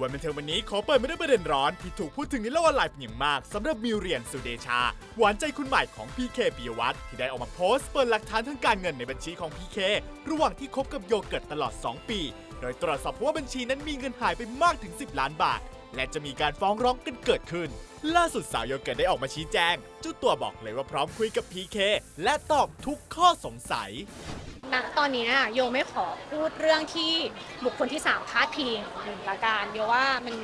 วันบันเทิงวันนี้ขอเปิดมาด้วยประเด็นร้อนที่ถูกพูดถึงในโลกออนไลน์เป็นอย่างมากสำหรับมิวเรียนสุเดชา หวานใจคุณใหม่ของพีเคปิยวัฒน์ที่ได้ออกมาโพสต์เปิดหลักฐานทางการเงินในบัญชีของพีเคระหว่างที่คบกับโยเกิร์ตตลอด 2 ปี โดยตรวจสอบพบว่าบัญชีนั้นมีเงินหายไปมากถึง 10 ล้านบาท และจะมีการฟ้องร้องกันเกิดขึ้น ล่าสุดสาวโยเกิร์ตได้ออกมาชี้แจงเจ้าตัวบอกเลยว่าพร้อมคุยกับพีเคและตอบทุกข้อสงสัย ณตอนนี้โยไม่ขอพูดเรื่องที่บุคคลที่สามพาดพิงหนึ่งละกันโยว่ามัน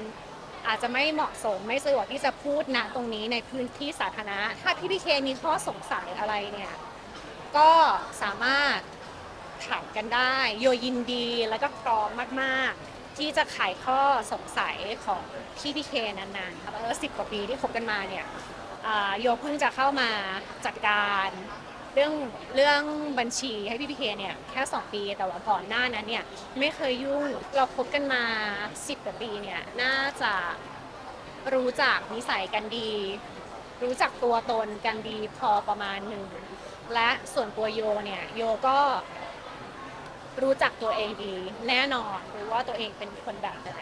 อาจจะไม่เหมาะสมไม่สะดวกที่จะพูดณตรงนี้ในพื้นที่สาธารณะ ถ้าพี่พีเคมีข้อสงสัยอะไรเนี่ยก็สามารถถามกันได้โยยินดีแล้วก็พร้อมมากๆ ที่จะไขข้อสงสัยของพี่พีเคนานๆครับแล้วสิบกว่าปีที่คบกันมาเนี่ยโยเพิ่งจะเข้ามาจัดการ เรื่องเรื่องบัญชีให้พี่พีเคเนี่ยแค่2 ปีแต่ว่าก่อนหน้านั้นเนี่ยไม่เคยยุ่งเราคบกันมา 10กว่าปีเนี่ยน่าจะรู้จักนิสัยกันดี รู้จักตัวตนกันดีพอประมาณหนึ่งและส่วนตัวโยเนี่ยโยก็รู้จักตัวเองดีแน่นอนรู้ว่าตัวเองเป็นคนแบบไหน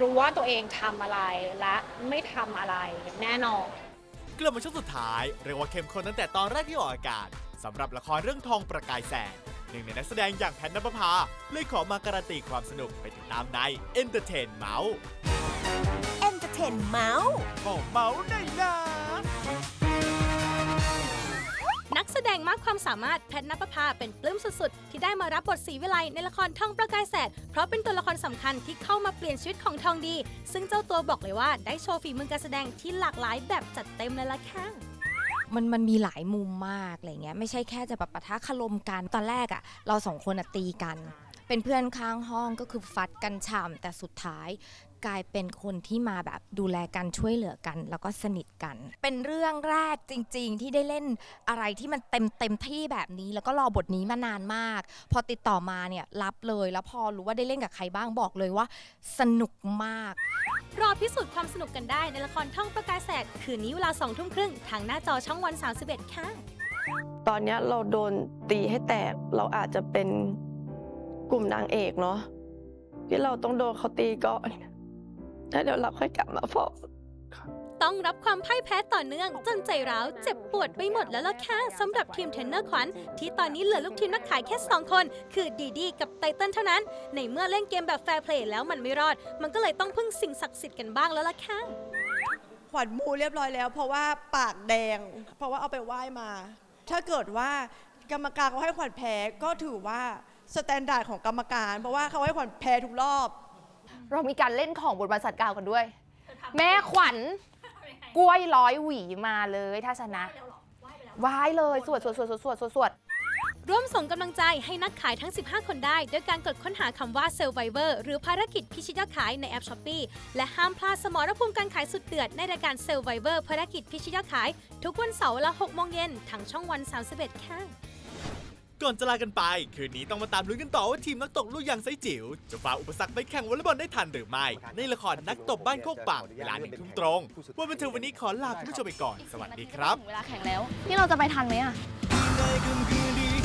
รู้ว่าตัวเองทำอะไรและไม่ทำอะไรแน่นอน กลับมาช่วงสุดท้าย เรียกว่าเข้มข้นตั้งแต่ตอนแรกที่ออกอากาศ สำหรับละครเรื่องทองประกายแสงหนึ่งในนักแสดงอย่างแพทนภพาเลยขอมาการันตีความสนุกไปติดตามใน Entertain m o u เอนเตอร์เทนเมาส์ขอเมาส์หน่อยนะนักแสดงมากความสามารถแพทนปภาเป็นปลื้มสุดๆ ที่ได้มารับบทศรีวิไลในละครทองประกายแสดเพราะเป็นตัวละครสำคัญที่เข้ามาเปลี่ยนชีวิตของทองดี ซึ่งเจ้าตัวบอกเลยว่าได้โชว์ฝีมือการแสดงที่หลากหลายแบบจัดเต็มเลยล่ะค่ะ มันมันมีหลายมุมมากอะไรเงี้ยไม่ใช่แค่จะแบบปะทะคารมกันตอนแรกอะ่ะเราสองคนอะตีกัน เป็นเพื่อนข้างห้องก็คือฟัดกันฉ่ำแต่สุดท้ายกลายเป็นคนที่มาแบบดูแลกันช่วยเหลือกัน แล้วก็สนิทกัน เป็นเรื่องแรกจริง ๆ ที่ได้เล่นอะไรที่มันเต็มเต็มที่แบบนี้ แล้วก็รอบทนี้มานานมาก พอติดต่อมาเนี่ยรับเลยแล้วพอรู้ว่าได้เล่นกับใครบ้างบอกเลยว่า สนุกมาก รอพิสูจน์ความสนุกกันได้ในละครท่องประกายแสดคืนนี้เวลาสองทุ่มครึ่งทางหน้าจอช่องวัน 31 ค่ะ ตอนเนี้ยเราโดนตีให้แตกเราอาจจะเป็นกลุ่มนางเอกเนาะที่เราต้องโดนเขาตีก่อนแล้วเดี๋ยวเราค่อยกลับมาพบ ต้องรับความพ่ายแพ้ต่อเนื่องจนใจร้าวเจ็บปวดไปหมดแล้วล่ะค่ะสำหรับทีมเทรนเนอร์ขวัญที่ตอนนี้เหลือลูกทีมนักขายแค่ 2 คน คือดีดีกับไตเติ้ลเท่านั้น ในเมื่อเล่นเกมแบบแฟร์เพลย์แล้วมันไม่รอด มันก็เลยต้องพึ่งสิ่งศักดิ์สิทธิ์กันบ้างแล้วล่ะค่ะขวัญมูเรียบร้อยแล้ว เพราะว่าปากแดง เพราะว่าเอาไปไหว้มา ถ้าเกิดว่ากรรมการเขาให้ขวัญแพ้ก็ถือว่าสแตนดาร์ดของกรรมการ เพราะว่าเขาให้ขวัญแพ้ทุกรอบ เรามีการเล่นของบทบรรษัทกาวกันด้วย แม่ขวัญ กล้วยร้อยหวีมาเลยถ้าชนะไหว้เลยสวดสวดสวดสวดสวดสวดสวดร่วมส่งกำลังใจให้นักขายทั้ง 15 คนได้ ด้วยการกดค้นหาคำว่า s u r v i v o r หรือภารกิจพิชิตยอดขายในแอป s h อ p e e และห้ามพลาดสมรภูมิการขายสุดเดือดในรายการ s u r v i v o r ภารกิจพิชิตยอดขาย ทุกวันเสาร์เวลา6โมงเย็นทางช่องวัน 31 ค่ะ ก่อนจะลากันไป คืนนี้ต้องมาตามลุ้นกันต่อว่าทีมนักตกลูกยางไซจิ๋วจะฝ่าอุปสรรคไปแข่งวอลเลย์บอลได้ทันหรือไม่ ในละครนักตบบ้านโคกปังเวลาหนึ่งทุ่มตรงวันบันเทิงวันนี้ขอลาคุณผู้ชมไปก่อน สวัสดีครับถึงเวลาแข่งแล้ว นี่เราจะไปทันไหมอะในค่ำคืน